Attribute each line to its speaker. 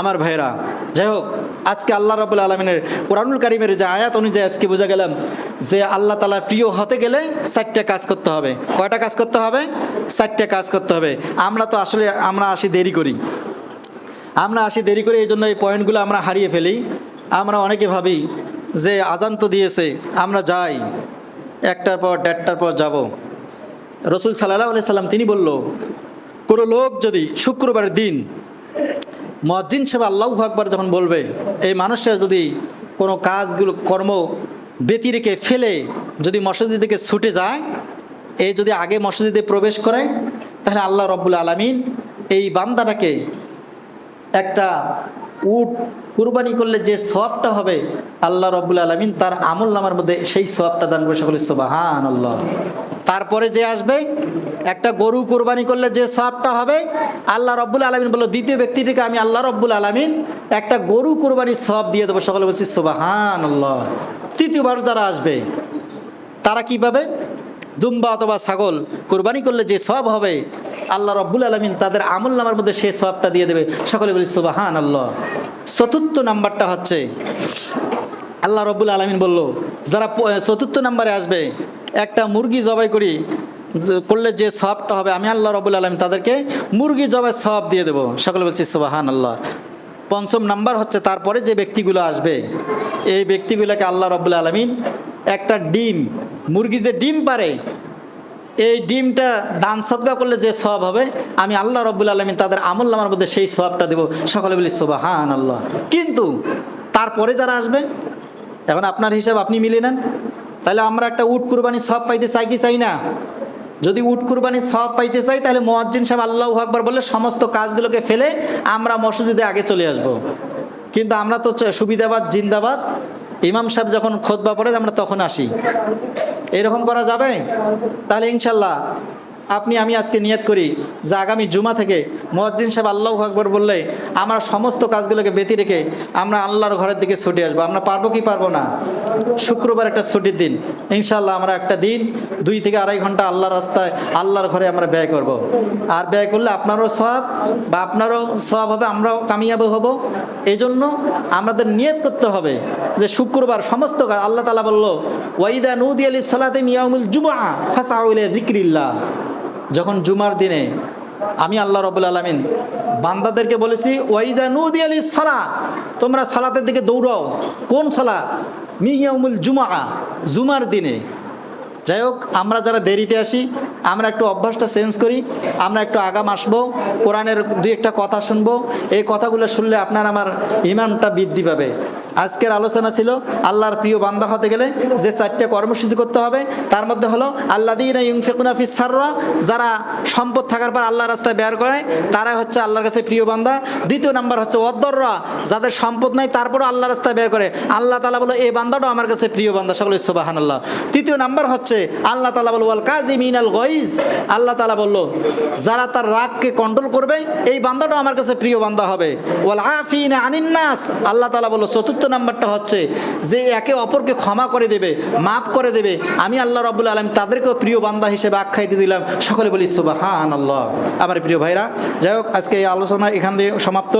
Speaker 1: আমার ভাইরা যাই হোক, আজকে আল্লাহ রবুল আলমিনের কোরআনুল কারিমের যে আয়াত অনুযায়ী আজকে বোঝা গেলাম যে আল্লাহ তালার প্রিয় হতে গেলে চারটে কাজ করতে হবে। কয়টা কাজ করতে হবে? চারটে কাজ করতে হবে। আমরা তো আসলে, আমরা আসি দেরি করি। আমরা আসি দেরি করে, এই জন্য এই পয়েন্টগুলো আমরা হারিয়ে ফেলি। আমরা অনেকে ভাবি যে আজান তো দিয়েছে, আমরা যাই। একটার পর দেড়টার পর যাব। রসুল সাল্লাহ আলি সাল্লাম তিনি বলল, কোনো লোক যদি শুক্রবারের দিন মসজিদ সাহেব আল্লাহ আকবর যখন বলবে, এই মানুষটা যদি কোনো কাজগুলো, কর্ম ব্যতি রেখে ফেলে, যদি মসজিদ থেকে ছুটে যায় এই যদি আগে মসজিদে প্রবেশ করে, তাহলে আল্লাহ রব্বুল আলমিন এই বান্দাটাকে একটা উট কুরবানি করলে যে সবটা হবে, আল্লাহ রব্বুল আলমিন তার আমল নামার মধ্যে সেই সবটা দান করে সকলে সোবাহান আল্লাহ তারপরে যে আসবে একটা গরু কোরবানি করলে যে সবটা হবে, আল্লাহ রব্বুল আলমিন বলল, দ্বিতীয় ব্যক্তিটিকে আমি আল্লাহ রব্বুল আলমিন একটা গরু কোরবানির সব দিয়ে দেবো। সকলে বলছি সোবাহান তৃতীয়বার যারা আসবে, তারা কি পাবে দুম্বা অথবা ছাগল কোরবানি করলে যে সব হবে, আল্লাহ রব্বুল আলমিন তাদের আমল নামার মধ্যে সেই সবটা দিয়ে দেবে। সকলে বলি সুবাহান আল্লাহ চতুর্থ নাম্বারটা হচ্ছে, আল্লাহ রব্বুল আলমিন বলল, যারা চতুর্থ নাম্বারে আসবে, একটা মুরগি জবাই করি করলে যে সবটা হবে, আমি আল্লাহ রবুল আলমিন তাদেরকে মুরগি জবাই সব দিয়ে দেবো। সকলে বলছি সুবাহান আল্লাহ পঞ্চম নাম্বার হচ্ছে, তারপরে যে ব্যক্তিগুলো আসবে, এই ব্যক্তিগুলোকে আল্লাহ রব্বুল আলমিন একটা ডিম, মুরগি যে ডিম পারে, এই ডিমটা দান সদকা করলে যে সব হবে, আমি আল্লাহ রব্বুল আলমিন তাদের আমল নামার মধ্যে সেই সবটা দেবো। সকলে বলি সোবাহান আল্লাহ কিন্তু তারপরে যারা আসবে, এখন আপনার হিসাব আপনি মিলে নেন। তাহলে আমরা একটা উট কুরবানি সব পাইতে চাই কি চাই না? যদি উট কুরবানি সব পাইতে চাই, তাহলে মোয়াজ্জিন সাহেব আল্লাহ আকবর বললে, সমস্ত কাজগুলোকে ফেলে আমরা মসজিদে আগে চলে আসব। কিন্তু আমরা তো সুবিধাবাদ, জিন্দাবাদ। ইমাম সাহেব যখন খোদবা পড়ে, আমরা তখন আসি। এরকম করা যাবে? তাহলে ইনশাল্লাহ আপনি, আমি আজকে নিয়ত করি যে আগামী জুমা থেকে মসজিদ সাহেব আল্লাহ আকবর বললে, আমরা সমস্ত কাজগুলোকে বেতি রেখে আমরা আল্লাহর ঘরের দিকে ছুটে আসব। আমরা পারব কি পারব না? শুক্রবার একটা ছুটির দিন। ইনশাল্লাহ আমরা একটা দিন, দুই থেকে আড়াই ঘণ্টা আল্লাহর রাস্তায়, আল্লাহর ঘরে আমরা ব্যয় করব। আর ব্যয় করলে আপনারও সব বা আপনারও সব হবে, আমরাও কামিয়াবো হব। এই জন্য আমাদের নিয়ত করতে হবে যে শুক্রবার সমস্ত কাজ, আল্লাহ তালা বলল ওয়াইদা নৌদি আলী সালাতে মিয়াউল জুমা ফাসাউলে জিক্রিল্লাহ যখন জুমার দিনে আমি আল্লাহ রবুল আলমিন বান্দাদেরকে বলেছি ওয়াইদা নৌদি আলী সালা তোমরা সালাতের দিকে দৌড়াও। কোন সালা? মিয়াউমুল জুমা জুমার দিনে। যাই হোক, আমরা যারা দেরিতে আসি, আমরা একটু অভ্যাসটা চেঞ্জ করি, আমরা একটু আগাম আসব, কোরআনের দুই একটা কথা শুনব। এই কথাগুলো শুনলে আপনার আমার ইমানটা বৃদ্ধি পাবে। আজকের আলোচনা ছিল আল্লাহর প্রিয় বান্দা হতে গেলে যে চারটে কর্মসূচি করতে হবে, তার মধ্যে হলো আল্লা দিন ইউংফেকুনা ফিসাররা যারা সম্পদ থাকার পর আল্লাহ রাস্তায় বের করে তারাই হচ্ছে আল্লাহর কাছে প্রিয় বান্দা। দ্বিতীয় নাম্বার হচ্ছে অদ্দররা যাদের সম্পদ নাই তারপরও আল্লাহ রাস্তায় বের করে। আল্লাহ তালা বলো এই বান্দাটাও আমার কাছে প্রিয় বান্দা। সকলে সোবাহান আল্লাহ তৃতীয় নাম্বার হচ্ছে আল্লাহ তালা বলো, ওয়াল কাজি মিনাল গইজ আল্লাহ তালা বলল, যারা তার রাগকে কন্ট্রোল করবে, এই বান্দাটাও আমার কাছে প্রিয় বান্দা হবে। ওয়াল আফিন আনিন্নাস আল্লাহ তালা বলল, চতুর্থ নাম্বারটা হচ্ছে যে একে অপরকে ক্ষমা করে দেবে, মাফ করে দেবে। আমি আল্লাহ রব্বুল আলম তাদেরকেও প্রিয় বান্দা হিসেবে আখ্যায়িত দিলাম। সকলে বলি সুবাহ আল্লাহ আমার প্রিয় ভাইরা, যাই হোক, আজকে এই আলোচনা এখান দিয়ে সমাপ্ত।